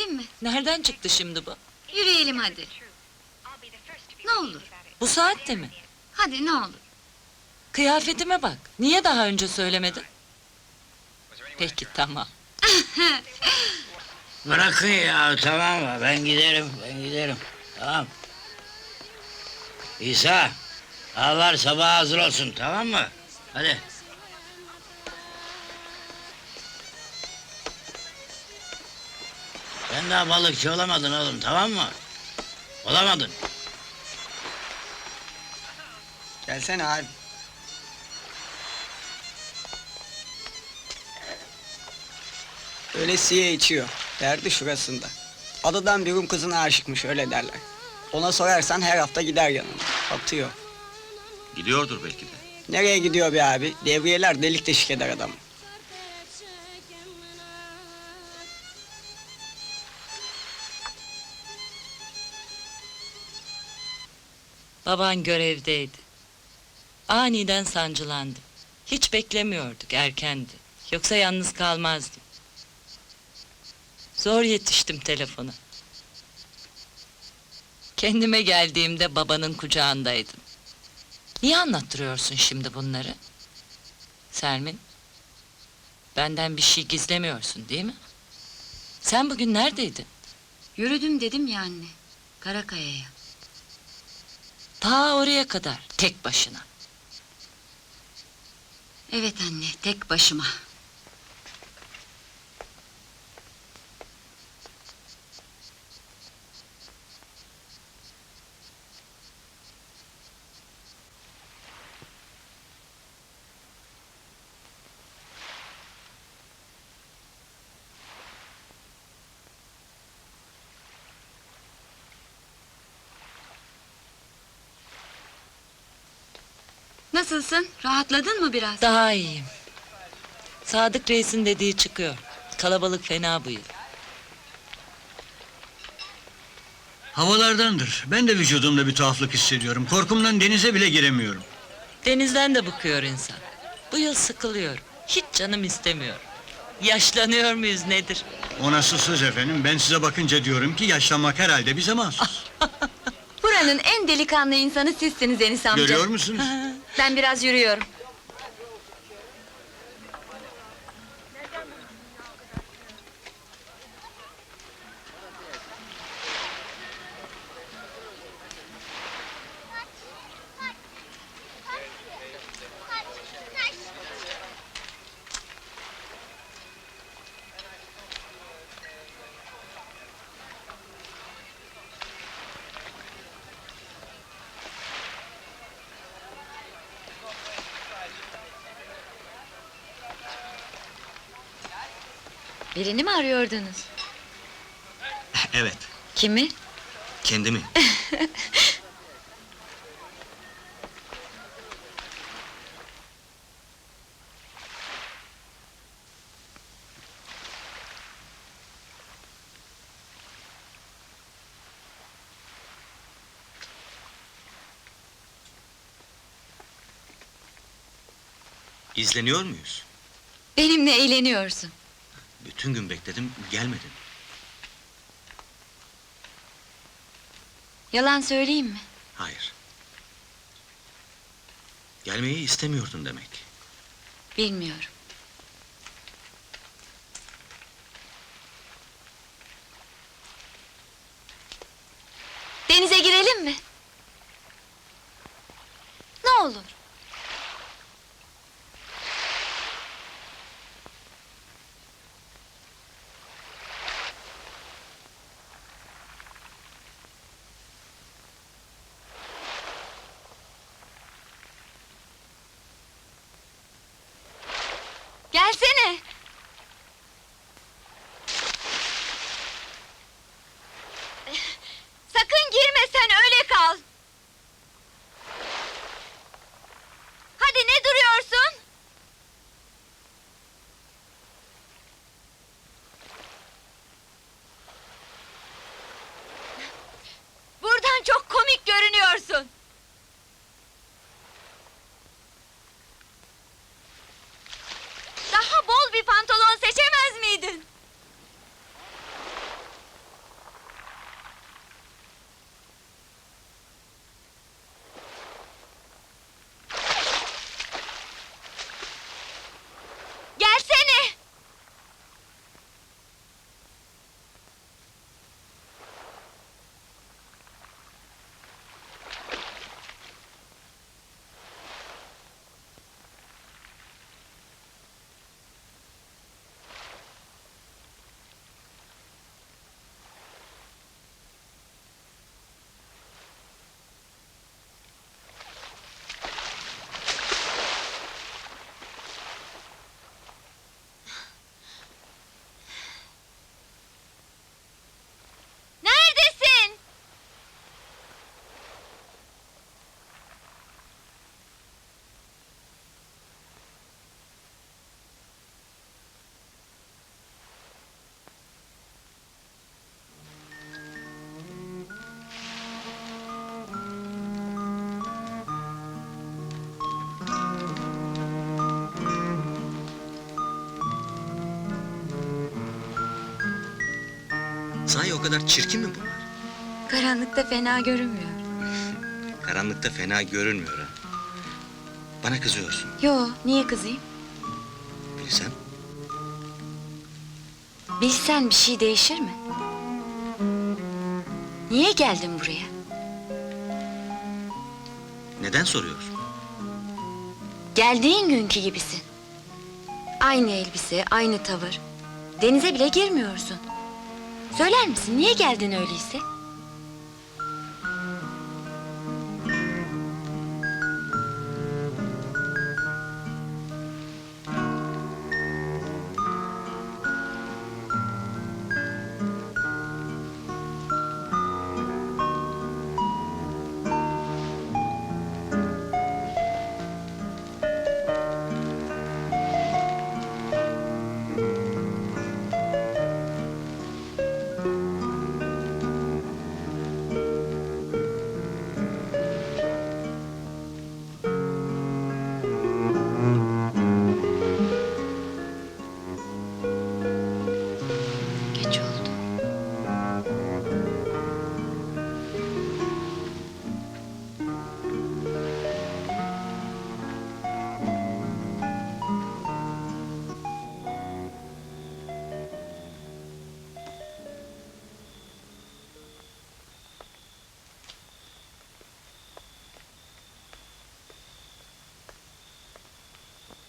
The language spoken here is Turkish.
gidelim mi? Nereden çıktı şimdi bu? Yürüyelim hadi. Ne olur. Bu saatte mi? Hadi ne olur. Kıyafetime bak. Niye daha önce söylemedin? Peki tamam. Bırakın ya tamam mı? Ben giderim, ben giderim. Tamam. İsa, ağlar sabah hazır olsun tamam mı? Hadi. Sen daha balıkçı olamadın oğlum tamam mı? Olamadın. Gelsene abi. Öyle siye içiyor. Derdi şurasında. Adadan bir Rum kızına aşıkmış öyle derler. Ona sorarsan her hafta gider yanına. Atıyor. Gidiyordur belki de. Nereye gidiyor be abi? Devriyeler delik deşik eder adamı. Baban görevdeydi. Aniden sancılandım. Hiç beklemiyorduk, erkendi. Yoksa yalnız kalmazdım. Zor yetiştim telefona. Kendime geldiğimde babanın kucağındaydım. Niye anlattırıyorsun şimdi bunları? Selmin, benden bir şey gizlemiyorsun değil mi? Sen bugün neredeydin? Yürüdüm dedim ya anne. Karakaya'ya. Ta oraya kadar, tek başına. Evet anne, tek başıma. Nasılsın? Rahatladın mı biraz? Daha iyiyim. Sadık Reis'in dediği çıkıyor. Kalabalık fena bu yıl. Havalardandır. Ben de vücudumda bir tuhaflık hissediyorum. Korkumdan denize bile giremiyorum. Denizden de bıkıyor insan. Bu yıl sıkılıyorum. Hiç canım istemiyor. Yaşlanıyor muyuz nedir? O nasıl söz efendim? Ben size bakınca diyorum ki yaşlanmak herhalde bize mahsus. Buranın en delikanlı insanı sizsiniz Enis amca. Görüyor musunuz? Ben biraz yürüyorum. Birini mi arıyordunuz? Evet, Kimi? kendimi. İzleniyor muyuz? Benimle eğleniyorsun. Bütün gün bekledim, gelmedin. Yalan söyleyeyim mi? Hayır. Gelmeyi istemiyordun demek. Bilmiyorum. Denize girelim mi? Ne olur. Sahi o kadar çirkin mi bunlar? Karanlıkta fena görünmüyor. Karanlıkta fena görünmüyor ha. Bana kızıyorsun. Yo, niye kızayım? Bilsem. Bilsen bir şey değişir mi? Niye geldin buraya? Neden soruyorsun? Geldiğin günkü gibisin. Aynı elbise, aynı tavır. Denize bile girmiyorsun. Söyler misin niye geldin öyleyse?